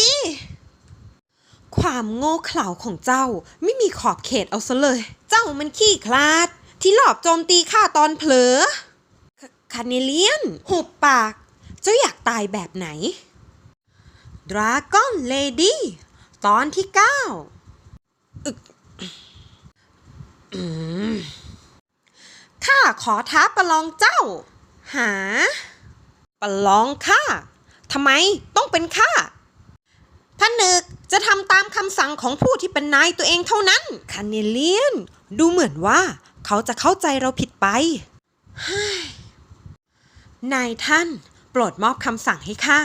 ดี ความโง่เขลาของเจ้าไม่มีขอบเขตเอาซะเลย เจ้ามันขี้คลาด ที่หลอบโจมตีข้าตอนเผลอคาเนเลียน หุบปาก เจ้าอยากตายแบบไหนดราก้อนเลดี้ตอนที่เก้าข้าขอท้าประลองเจ้า หา ประลองข้าทำไมต้องเป็นข้า ผนึกจะทำตามคำสั่งของผู้ที่เป็นนายตัวเองเท่านั้น คาเนเลียน ดูเหมือนว่า เขาจะเข้าใจเราผิดไปเฮ้ยนายท่าน โปรดมอบคำสั่งให้ข้า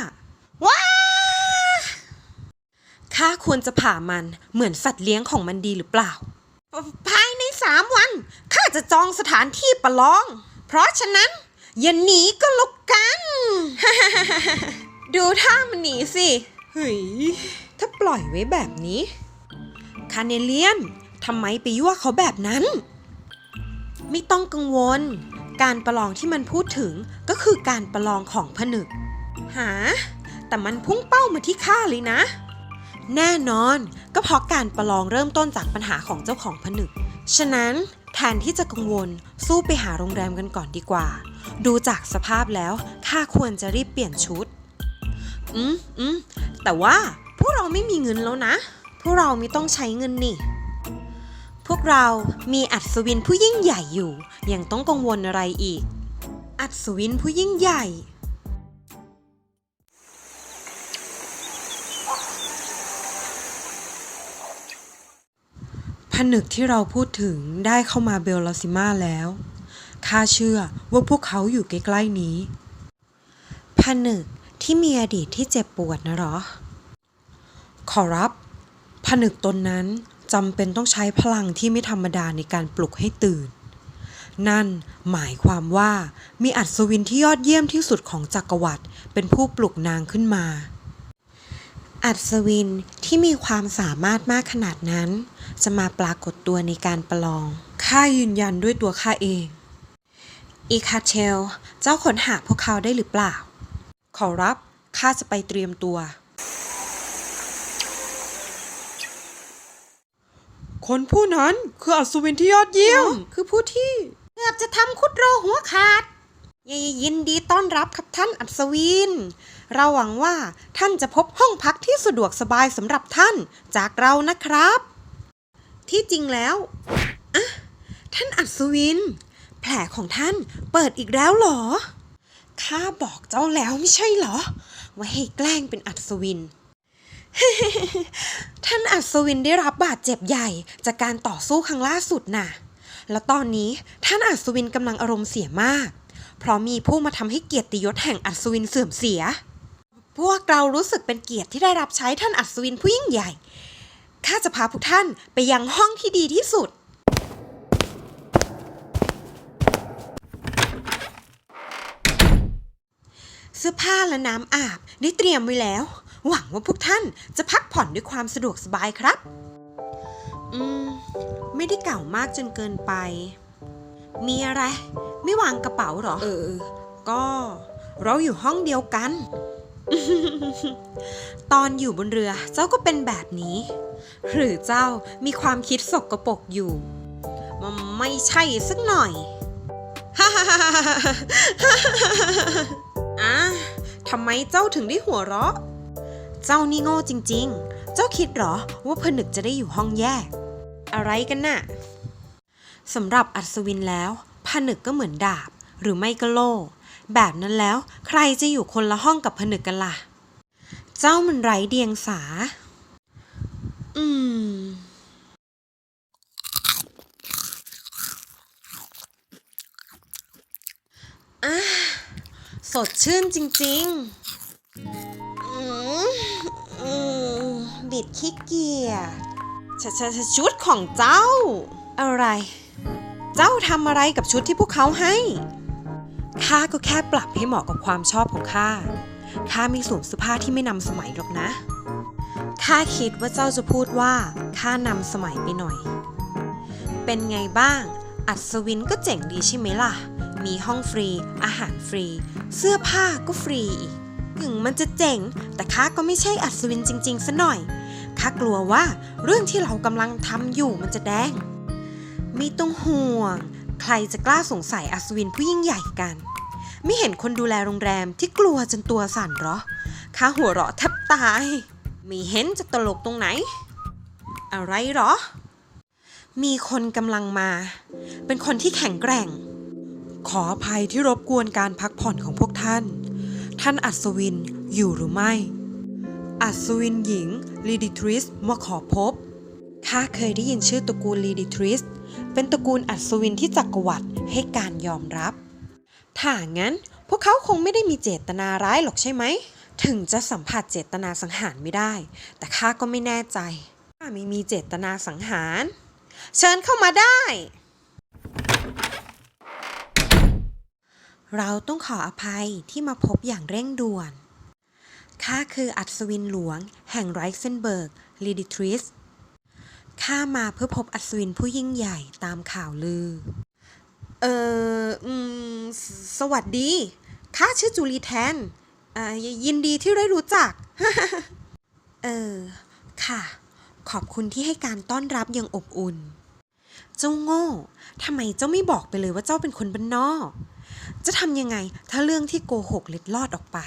ว้า ข้าควรจะผ่ามันเหมือนสัตว์เลี้ยงของมันดีหรือเปล่า ภายในสามวัน ข้าจะจองสถานที่ประลอง เพราะฉะนั้น อย่าหนีก็ลุกกัน ดูท่ามันหนีสิ เฮ้ย ถ้าปล่อยไว้แบบนี้ คาเนเลียนทำไมไปยั่วเขาแบบนั้น ไม่ต้องกังวล การประลองที่มันพูดถึงก็คือการประลองของผนึก หา แต่มันพุ่งเป้ามาที่ข้าเลยนะ แน่นอนก็เพราะการประลองเริ่มต้นจากปัญหาของเจ้าของผนึก ฉะนั้นแทนที่จะกังวลสู้ไปหาโรงแรมกันก่อนดีกว่า ดูจากสภาพแล้วข้าควรจะรีบเปลี่ยนชุด อืมอืมแต่ว่าพวกเราไม่มีเงินแล้วนะ พวกเราไม่ต้องใช้เงินนี่ พวกเรามีอัศวินผู้ยิ่งใหญ่อยู่ ยังต้องกังวลอะไรอีก อัศวินผู้ยิ่งใหญ่ผนึกที่เราพูดถึงได้เข้ามาเบลลาซิมาแล้วข้าเชื่อว่าพวกเขาอยู่ใกล้ๆนี้ผนึก ที่มีอดีตที่เจ็บปวดนะหรอ ขอรับ ผนึกตนนั้นจำเป็นต้องใช้พลังที่ไม่ธรรมดาในการปลุกให้ตื่น นั่นหมายความว่ามีอัศวินที่ยอดเยี่ยมที่สุดของจักรวรรดิเป็นผู้ปลุกนางขึ้นมา อัศวินที่มีความสามารถมากขนาดนั้น จะมาปรากฏตัวในการประลองข้ายืนยันด้วยตัวข้าเอง อีคาเชล เจ้าค้นหาพวกเขาได้หรือเปล่า ขอรับ ข้าจะไปเตรียมตัว คนผู้นั้นคืออัศวินที่ยอดเยี่ยม คือผู้ที่ เกือบจะทำคุดโรหัวขาดยินดีต้อนรับครับท่านอัศวิน เราหวังว่าท่านจะพบห้องพักที่สะดวกสบายสำหรับท่านจากเรานะครับ ที่จริงแล้วอะท่านอัศวิน แผลของท่านเปิดอีกแล้วหรอ ข้าบอกเจ้าแล้วไม่ใช่เหรอ ว่าให้แกล้งเป็นอัศวิน ท่านอัศวินได้รับบาดเจ็บใหญ่จากการต่อสู้ครั้งล่าสุดน่ะ แล้วตอนนี้ท่านอัศวินกำลังอารมณ์เสียมาก เพราะมีผู้มาทำให้เกียรติยศแห่งอัศวินเสื่อมเสีย พวกเรารู้สึกเป็นเกียรติที่ได้รับใช้ท่านอัศวินผู้ยิ่งใหญ่ ข้าจะพาพวกท่านไปยังห้องที่ดีที่สุด สื้อผ้าและน้ำอาบได้เตรียมไว้แล้ว หวังว่าพวกท่านจะพักผ่อนด้วยความสะดวกสบายครับ อืม ไม่ได้เก่ามากจนเกินไป มีอะไร ไม่วางกระเป๋าเหรอ เออ ก็เราอยู่ห้องเดียวกัน ตอนอยู่บนเรือเจ้าก็เป็นแบบนี้ หรือเจ้ามีความคิดสกปรกอยู่มันไม่ใช่สักหน่อย อะทำไมเจ้าถึงได้หัวเราะ เจ้านี่โง่จริง ๆ เจ้าคิดหรอว่าผนึกจะได้อยู่ห้องแยก อะไรกันน่ะสำหรับอัศวินแล้วผนึกก็เหมือนดาบ หรือไม่ก็โล่ แบบนั้นแล้วใครจะอยู่คนละห้องกับผนึกกันล่ะ เจ้ามันไร้เดียงสา อืม อะ สดชื่นจริงๆอืมอืมบิดขี้เกียจชชชชุดของเจ้า อะไร เจ้าทำอะไรกับชุดที่พวกเขาให้ข้าก็แค่ปรับให้เหมาะกับความชอบของข้าข้าไม่สวมเสื้อผ้าที่ไม่นำสมัยหรอกนะข้าคิดว่าเจ้าจะพูดว่าข้านำสมัยไปหน่อย เป็นไงบ้าง อัศวินก็เจ๋งดีใช่ไหมล่ะ มีห้องฟรี อาหารฟรี เสื้อผ้าก็ฟรีอีกถึงมันจะเจ๋ง แต่ข้าก็ไม่ใช่อัศวินจริงๆซะหน่อยข้ากลัวว่าเรื่องที่เรากำลังทำอยู่มันจะแดง ไม่ต้องห่วง ใครจะกล้าสงสัยอัศวินผู้ยิ่งใหญ่กัน ไม่เห็นคนดูแลโรงแรมที่กลัวจนตัวสั่นหรอข้าหัวเราะแทบตายไม่เห็นจะตลกตรงไหน อะไรหรอ มีคนกำลังมา เป็นคนที่แข็งแกร่ง ขออภัยที่รบกวนการพักผ่อนของพวกท่าน ท่านอัศวินอยู่หรือไม่ อัศวินหญิงลีดิทริสมาขอพบ ข้าเคยได้ยินชื่อตระกูลลีดิทริส เป็นตระกูลอัศวินที่จักรวรรดิให้การยอมรับ ถ้างั้นพวกเขาคงไม่ได้มีเจตนาร้ายหรอกใช่ไหม ถึงจะสัมผัสเจตนาสังหารไม่ได้ แต่ข้าก็ไม่แน่ใจ ข้าไม่มีเจตนาสังหาร เชิญเข้ามาได้ เราต้องขออภัยที่มาพบอย่างเร่งด่วน ข้าคืออัศวินหลวง แห่งไรเซนเบิร์กลีดิทริส ข้ามาเพื่อพบอัศวินผู้ยิ่งใหญ่ตามข่าวลือ เอ่ออืมสสวัสดี ข้าชื่อจูลีแทนอ่ายินดีที่ได้รู้จัก เออ ค่ะ ขอบคุณที่ให้การต้อนรับอย่างอบอุ่น เจ้าโง่ ทำไมเจ้าไม่บอกไปเลยว่าเจ้าเป็นคนบ้านนอก จะทำยังไง ถ้าเรื่องที่โกหกเล็ดลอดออกไป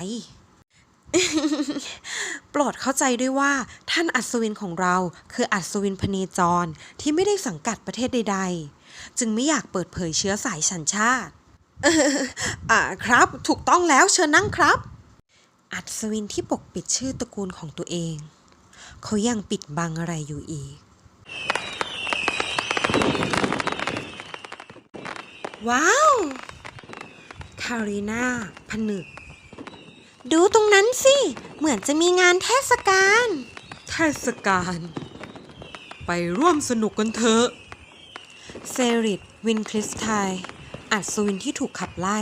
โปรดเข้าใจด้วยว่า ท่านอัศวินของเราคืออัศวินพเนจรที่ไม่ได้สังกัดประเทศใด ๆ จึงไม่อยากเปิดเผยเชื้อสายสัญชาติอ่าครับ ถูกต้องแล้วเชิญนั่งครับ อัศวินที่ปกปิดชื่อตระกูลของตัวเอง เขายังปิดบังอะไรอยู่อีก ว้าว คารีนาผนึก ดูตรงนั้นสิ เหมือนจะมีงานเทศกาล เทศกาล ไปร่วมสนุกกันเถอะ เซริดวินคริสไทอัศวินที่ถูกขับไล่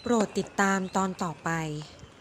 โปรดติดตามตอนต่อไป